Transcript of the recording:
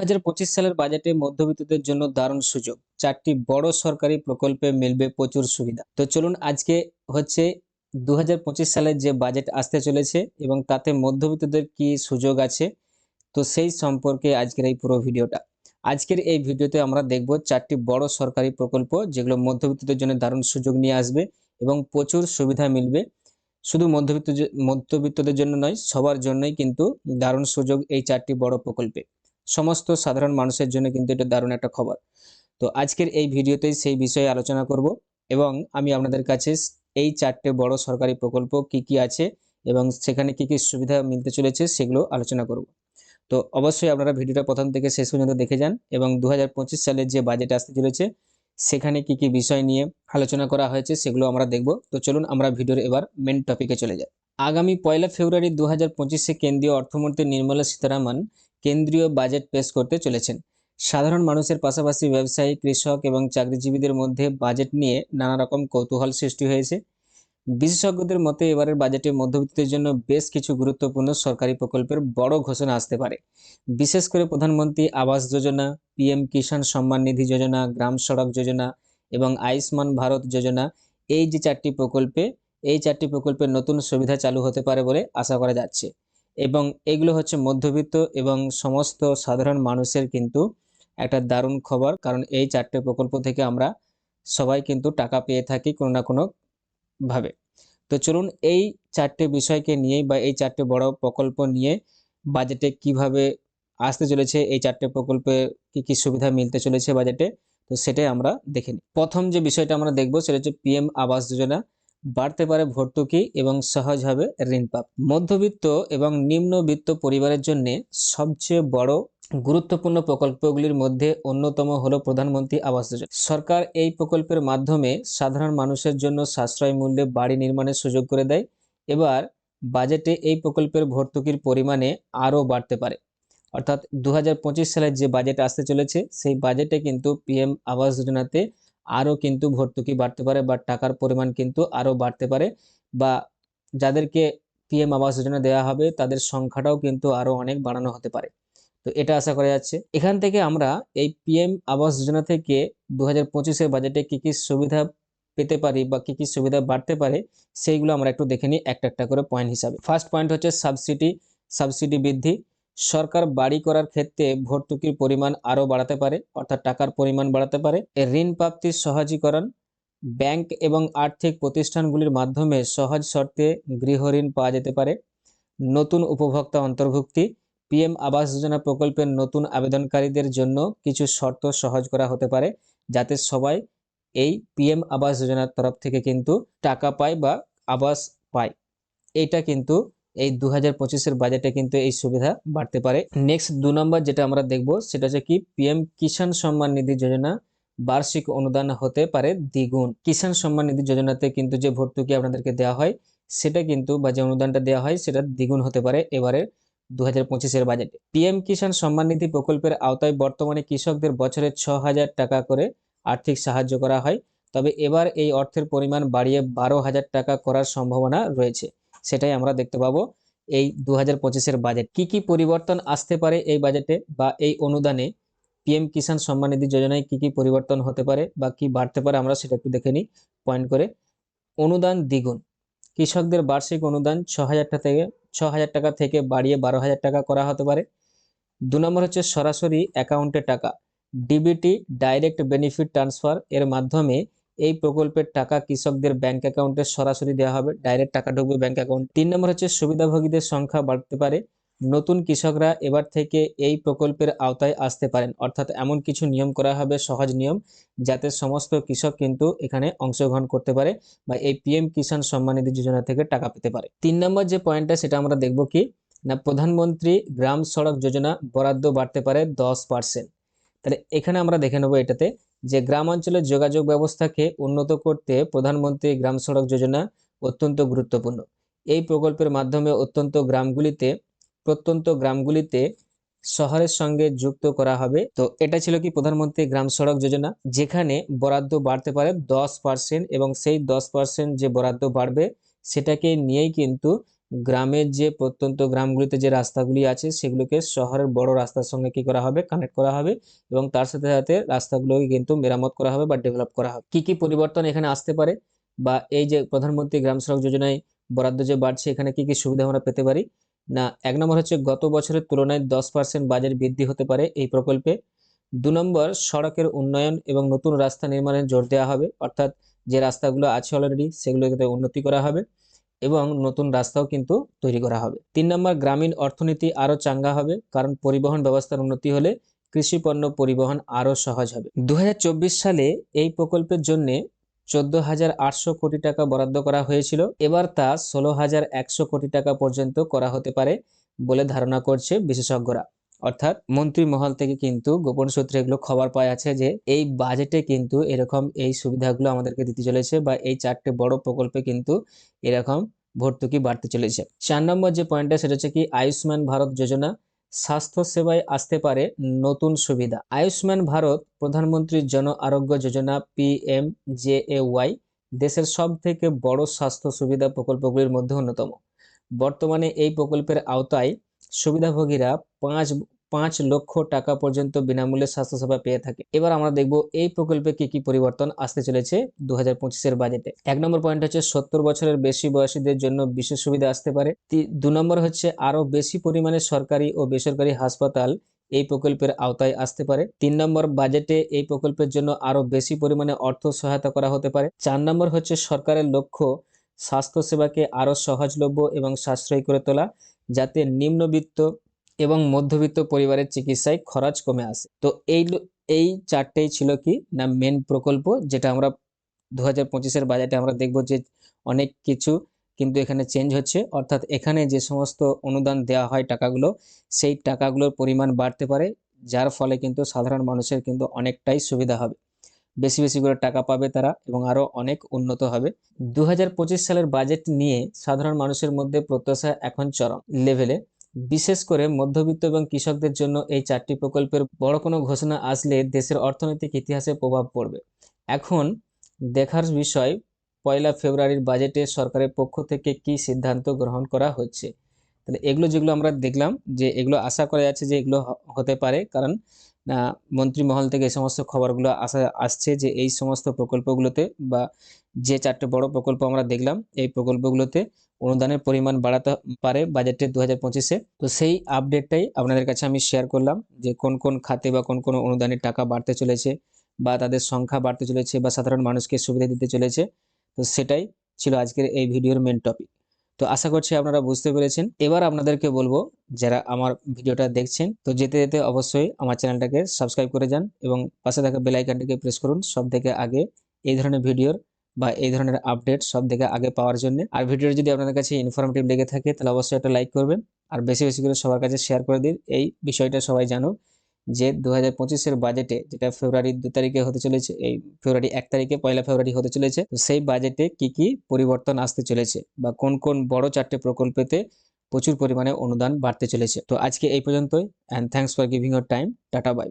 হাজার সালের বাজেটে মধ্যবিত্তদের জন্য দারুণ সুযোগ। চারটি বড় সরকারি প্রকল্পে মিলবে প্রচুর সুবিধা। তো চলুন আজকে হচ্ছে দু হাজার পঁচিশ সালের যে বাজেট আসতে চলেছে এবং তাতে মধ্যবিত্তদের কি সুযোগ আছে, তো সেই সম্পর্কে আজকের এই পুরো ভিডিওটা। আজকের এই ভিডিওতে আমরা দেখব চারটি বড় সরকারি প্রকল্প যেগুলো মধ্যবিত্তদের জন্য দারুণ সুযোগ নিয়ে আসবে এবং প্রচুর সুবিধা মিলবে। শুধু মধ্যবিত্ত মধ্যবিত্তদের জন্য নয়, সবার জন্যই কিন্তু দারুণ সুযোগ এই চারটি বড় প্রকল্পে। সমস্ত সাধারণ মানুষের জন্য কিন্তু এটা দারুণ একটা খবর। তো আজকের এই ভিডিওতেই সেই বিষয়ে আলোচনা করব এবং আমি আপনাদের কাছে এই চারটে বড় সরকারি প্রকল্প কি কি আছে এবং সেখানে কি কি সুবিধা মিলতে চলেছে সেগুলো আলোচনা করব। তো অবশ্যই আপনারা ভিডিওটা প্রথম থেকে শেষ পর্যন্ত দেখে যান এবং দু হাজার পঁচিশ সালের যে বাজেট আসতে চলেছে সেখানে কি কি বিষয় নিয়ে আলোচনা করা হয়েছে সেগুলো আমরা দেখব। তো চলুন আমরা ভিডিওর এবার মেন টপিকে চলে যাই। আগামী পয়লা ফেব্রুয়ারি দু হাজার পঁচিশে কেন্দ্রীয় অর্থমন্ত্রী নির্মলা সীতারামন কেন্দ্রীয় বাজেট পেশ করতে চলেছেন। সাধারণ মানুষের পাশাপাশি ব্যবসায়ী, কৃষক এবং চাকরিজীবীদের মধ্যে বাজেট নিয়ে নানা রকম কৌতূহল সৃষ্টি হয়েছে। বিশেষজ্ঞদের মতে, এবারের বাজেটে মধ্যবিত্তের জন্য বেশ কিছু গুরুত্বপূর্ণ সরকারি প্রকল্পের বড় ঘোষণা আসতে পারে। বিশেষ করে প্রধানমন্ত্রী আবাস যোজনা, পিএম কিষাণ সম্মান নিধি যোজনা, গ্রাম সড়ক যোজনা এবং আয়ুষ্মান ভারত যোজনা এই যে চারটি প্রকল্পে, এই চারটি প্রকল্পের নতুন সুবিধা চালু হতে পারে বলে আশা করা যাচ্ছে। এবং এগুলো হচ্ছে মধ্যবিত্ত এবং সমস্ত সাধারণ মানুষের কিন্তু একটা দারুণ খবর। কারণ এই চারটে প্রকল্প থেকে আমরা সবাই কিন্তু টাকা পেয়ে থাকি কোনো না কোনো ভাবে। তো চলুন এই চারটে বিষয়কে নিয়েই বা এই চারটে বড় প্রকল্প নিয়ে বাজেটে কীভাবে আসতে চলেছে, এই চারটে প্রকল্পে কি কি সুবিধা মিলতে চলেছে বাজেটে, তো সেটাই আমরা দেখে প্রথম যে বিষয়টা আমরা দেখব সেটা হচ্ছে পিএম আবাস যোজনা। বাড়তে পারে ভর্তুকি এবং সহজ হবে ঋণ পাপ। মধ্যবিত্ত এবং নিম্নবিত্ত পরিবারের জন্য সবচেয়ে বড় গুরুত্বপূর্ণ প্রকল্পগুলির মধ্যে অন্যতম হল প্রধানমন্ত্রী আবাস যোজনা। সরকার এই প্রকল্পের মাধ্যমে সাধারণ মানুষের জন্য সাশ্রয় মূল্যে বাড়ি নির্মাণের সুযোগ করে দেয়। এবার বাজেটে এই প্রকল্পের ভর্তুকির পরিমাণে আরও বাড়তে পারে। অর্থাৎ দু হাজার পঁচিশ সালের যে বাজেট আসতে চলেছে, সেই বাজেটে কিন্তু পিএম আবাস যোজনাতে আরও কিন্তু ভর্তুকি বাড়তে পারে বা টাকার পরিমাণ কিন্তু আরও বাড়তে পারে বা যাদেরকে পিএম আবাস যোজনা দেওয়া হবে তাদের সংখ্যাটাও কিন্তু আরও অনেক বাড়ানো হতে পারে। তো এটা আশা করা যাচ্ছে। এখান থেকে আমরা এই পিএম আবাস যোজনা থেকে দু হাজার পঁচিশের বাজেটে কী কী সুবিধা পেতে পারি বা কী কী সুবিধা বাড়তে পারে সেইগুলো আমরা একটু দেখে নিই একটা একটা করে পয়েন্ট হিসাবে। ফার্স্ট পয়েন্ট হচ্ছে সাবসিডি সাবসিডি বৃদ্ধি। সরকার বাড়ি করার ক্ষেত্রে ভর্তুকির পরিমাণ আরও বাড়াতে পারে, অর্থাৎ টাকার পরিমাণ বাড়াতে পারে। ঋণ প্রাপ্তির সহজীকরণ, ব্যাংক এবং আর্থিক প্রতিষ্ঠানগুলির মাধ্যমে সহজ শর্তে গৃহ ঋণ পাওয়া যেতে পারে। নতুন উপভোক্তা অন্তর্ভুক্তি, পিএম আবাস যোজনা প্রকল্পের নতুন আবেদনকারীদের জন্য কিছু শর্ত সহজ করা হতে পারে, যাতে সবাই এই পিএম আবাস যোজনার তরফ থেকে কিন্তু টাকা পায় বা আবাস পায়। এটা কিন্তু এই দু হাজার পঁচিশের বাজেটে কিন্তু এই সুবিধা বাড়তে পারে। নেক্সট দু নম্বর যেটা আমরা দেখব, সেটা হচ্ছে কি পিএম কিষাণ সম্মান নিধি যোজনা বার্ষিক অনুদান হতে পারে দ্বিগুণ। কিষাণ সম্মান নিধি যোজনাতে কিন্তু যে ভর্তুকি আপনাদেরকে দেওয়া হয়, সেটা কিন্তু বা যে অনুদানটা দেওয়া হয়, সেটা দ্বিগুণ হতে পারে এবারে দু হাজার পঁচিশের বাজেটে পিএম কিষাণ সম্মান নিধি প্রকল্পের আওতায় বর্তমানে কৃষকদের বছরে ছ হাজার টাকা করে আর্থিক সাহায্য করা হয়। তবে এবার এই অর্থের পরিমাণ বাড়িয়ে বারো হাজার টাকা করার সম্ভাবনা রয়েছে। সেটাই আমরা দেখতে পাবো। এই দু হাজার বাজেট কি কি পরিবর্তন আসতে পারে এই বাজেটে বা এই অনুদানে পিএম কিষাণ সম্মান নিধি যোজনায় কি কি পরিবর্তন হতে পারে বা কি বাড়তে পারে আমরা সেটা একটু দেখে নিই পয়েন্ট করে। অনুদান দ্বিগুণ। কৃষকদের বার্ষিক অনুদান ছ হাজার টাকা থেকে ছ হাজার টাকা থেকে বাড়িয়ে বারো হাজার টাকা করা হতে পারে। দু নম্বর হচ্ছে সরাসরি অ্যাকাউন্টে টাকা। ডিবিটি ডাইরেক্ট বেনিফিট ট্রান্সফার এর মাধ্যমে এই প্রকল্পের টাকা কৃষকদের ব্যাংক অ্যাকাউন্টে সরাসরি দেওয়া হবে। ডাইরেক্ট টাকা ঢুকবে ব্যাংক অ্যাকাউন্ট তিন নম্বর হচ্ছে সুবিধাভোগীদের সংখ্যা বাড়তে পারে। নতুন কৃষকরা এবার থেকে এই প্রকল্পের আওতায় আসতে পারেন। অর্থাৎ এমন কিছু নিয়ম করা হবে, সহজ নিয়ম, যাতে সমস্ত কৃষক কিন্তু এখানে অংশগ্রহণ করতে পারে বা এই পিএম কিষাণ সম্মান নিধি যোজনা থেকে টাকা পেতে পারে। তিন নম্বর যে পয়েন্টটা সেটা আমরা দেখব কি? না, প্রধানমন্ত্রী গ্রাম সড়ক যোজনা বরাদ্দ বাড়তে পারে দশ পার্সেন্ট তাহলে এখানে আমরা দেখে নেব এটাতে যে গ্রাম অঞ্চলের যোগাযোগ ব্যবস্থাকে উন্নত করতে প্রধানমন্ত্রী গ্রাম সড়ক যোজনা অত্যন্ত গুরুত্বপূর্ণ। এই প্রকল্পের মাধ্যমে অত্যন্ত গ্রামগুলিতে, প্রত্যন্ত গ্রামগুলিতে শহরের সঙ্গে যুক্ত করা হবে। তো এটা ছিল কি প্রধানমন্ত্রী গ্রাম সড়ক যোজনা, যেখানে বরাদ্দ বাড়তে পারে দশ পার্সেন্ট এবং সেই দশ পার্সেন্ট যে বরাদ্দ বাড়বে, সেটাকে নিয়েই কিন্তু গ্রামের যে প্রত্যন্ত গ্রামগুলিতে যে রাস্তাগুলি আছে, সেগুলোকে শহরের বড় রাস্তার সঙ্গে কি করা হবে? কানেক্ট করা হবে এবং তার সাথে সাথে রাস্তাগুলোকে কিন্তু মেরামত করা হবে বা ডেভেলপ করা হবে। কি কি পরিবর্তন এখানে আসতে পারে? বা এই যে প্রধানমন্ত্রী গ্রাম সড়ক যোজনায় বরাদ্দ যে বাড়ছে, এখানে কি কি সুবিধা আমরা পেতে পারি? না, এক নম্বর হচ্ছে গত বছরের তুলনায় দশ পার্সেন্ট বাজেট বৃদ্ধি হতে পারে এই প্রকল্পে। দু নম্বর, সড়কের উন্নয়ন এবং নতুন রাস্তা নির্মাণে জোর দেওয়া হবে। অর্থাৎ যে রাস্তাগুলো আছে অলরেডি সেগুলোকে উন্নতি করা হবে। এবং নতুন রাস্তাও কিন্তু তৈরি করা হবে। তিন নম্বর, গ্রামীণ অর্থনীতি আরও চাঙ্গা হবে, কারণ পরিবহন ব্যবস্থার উন্নতি হলে কৃষি পণ্য পরিবহন আরও সহজ হবে। দু হাজার চব্বিশ সালে এই প্রকল্পের জন্য চোদ্দ হাজার আটশো কোটি টাকা বরাদ্দ করা হয়েছিল। এবার তা ষোলো হাজার একশো কোটি টাকা পর্যন্ত করা হতে পারে বলে ধারণা করছে বিশেষজ্ঞরা। অর্থাৎ মন্ত্রী মহল থেকে কিন্তু গোপন সূত্রে এগুলো খবর পাওয়া আছে যে এই বাজেটে কিন্তু এরকম এই সুবিধাগুলো আমাদেরকে দিতে চলেছে বা এই চারটে বড় প্রকল্পে কিন্তু এরকম ভর্তুকি বাড়তে চলেছে। চার নম্বর যে পয়েন্টটা সেটা হচ্ছে কি আয়ুষ্মান ভারত যোজনা। স্বাস্থ্য সেবায় আসতে পারে নতুন সুবিধা। আয়ুষ্মান ভারত প্রধানমন্ত্রী জন আরোগ্য যোজনা পিএম জে এ ওয়াই, দেশের সব থেকে বড় স্বাস্থ্য সুবিধা প্রকল্পগুলির মধ্যে অন্যতম। বর্তমানে এই প্রকল্পের আওতায় সুবিধাভোগীরা পাঁচ পাঁচ লক্ষ টাকা পর্যন্ত বিনামূল্যে স্বাস্থ্যসেবা পেয়ে থাকে। এবার আমরা দেখব এই প্রকল্পে কি কি পরিবর্তন আসতে চলেছে দু হাজার পঁচিশের বাজেটে। এক নম্বর পয়েন্ট হচ্ছে সত্তর বছরের বেশি বয়সীদের জন্য বিশেষ সুবিধা আসতে পারে। দু নম্বর হচ্ছে আরও বেশি পরিমাণে সরকারি ও বেসরকারি হাসপাতাল এই প্রকল্পের আওতায় আসতে পারে। তিন নম্বর বাজেটে এই প্রকল্পের জন্য আরও বেশি পরিমাণে অর্থ সহায়তা করা হতে পারে। চার নম্বর হচ্ছে সরকারের লক্ষ্য স্বাস্থ্যসেবাকে আরও সহজলভ্য এবং সাশ্রয়ী করে তোলা, যাতে নিম্নবিত্ত এবং মধ্যবিত্ত পরিবারের চিকিৎসায় খরচ কমে আসে। তো এই এই চারটেই ছিল কি না মেন প্রকল্প যেটা আমরা দু হাজার পঁচিশের বাজেটে আমরা দেখব যে অনেক কিছু কিন্তু এখানে চেঞ্জ হচ্ছে। অর্থাৎ এখানে যে সমস্ত অনুদান দেওয়া হয় টাকাগুলো, সেই টাকাগুলোর পরিমাণ বাড়তে পারে, যার ফলে কিন্তু সাধারণ মানুষের কিন্তু অনেকটাই সুবিধা হবে। বেশি বেশি করে টাকা পাবে তারা এবং আরও অনেক উন্নত হবে। দু হাজার পঁচিশ সালের বাজেট নিয়ে সাধারণ মানুষের মধ্যে প্রত্যাশা এখন চরম লেভেলে বিশেষ করে মধ্যবিত্ত এবং কৃষকদের জন্য এই চারটি প্রকল্পের বড় কোনো ঘোষণা আসলে দেশের অর্থনৈতিক ইতিহাসে প্রভাব পড়বে। এখন দেখার বিষয়, পয়লা ফেব্রুয়ারির বাজেটে সরকারের পক্ষ থেকে কি সিদ্ধান্ত গ্রহণ করা হচ্ছে? তাহলে এগুলো যেগুলো আমরা দেখলাম যে এগুলো আশা করা যাচ্ছে যে এগুলো হতে পারে। কারণ আহ, মন্ত্রী মহল থেকে এই সমস্ত খবরগুলো আসা আসছে যে এই সমস্ত প্রকল্পগুলোতে বা যে চারটে বড় প্রকল্প আমরা দেখলাম এই প্রকল্পগুলোতে অনুদানের পরিমাণ বাড়াতে পারে বাজেটে দু হাজার পঁচিশে। তো সেই আপডেটটাই আপনাদের কাছে আমি শেয়ার করলাম যে কোন কোন খাতে বা কোন কোন অনুদানের টাকা বাড়তে চলেছে বা তাদের সংখ্যা বাড়তে চলেছে বা সাধারণ মানুষকে সুবিধা দিতে চলেছে। তো সেটাই ছিল আজকের এই ভিডিওর মেন টপিক তো আশা করছি আপনারা বুঝতে পেরেছেন। এবার আপনাদেরকে বলব, যারা আমার ভিডিওটা দেখছেন, তো যেতে যেতে অবশ্যই আমার চ্যানেলটাকে সাবস্ক্রাইব করে যান এবং পাশে থাকা বেল আইকনটিকে প্রেস করুন সব থেকে আগে এই ধরনের ভিডিওর বা এই ধরনের আপডেট সব থেকে আগে পাওয়ার জন্য। আর ভিডিওটা যদি আপনাদের কাছে ইনফরমেটিভ লেগে থাকে, তাহলে অবশ্যই একটা লাইক করবেন। আর বেশি বেশি করে সবার কাছে শেয়ার করে দিন। এই বিষয়টা সবাই জানুক। যে দু হাজার পঁচিশের বাজেটে যেটা ফেব্রুয়ারি দু তারিখে হতে চলেছে, এই ফেব্রুয়ারি এক তারিখে পয়লা ফেব্রুয়ারি হতে চলেছে সেই বাজেটে কি কি পরিবর্তন আসতে চলেছে বা কোন কোন বড় চারটে প্রকল্পেতে প্রচুর পরিমাণে অনুদান বাড়তে চলেছে? তো আজকে এই পর্যন্তই and thanks for giving your time tata bye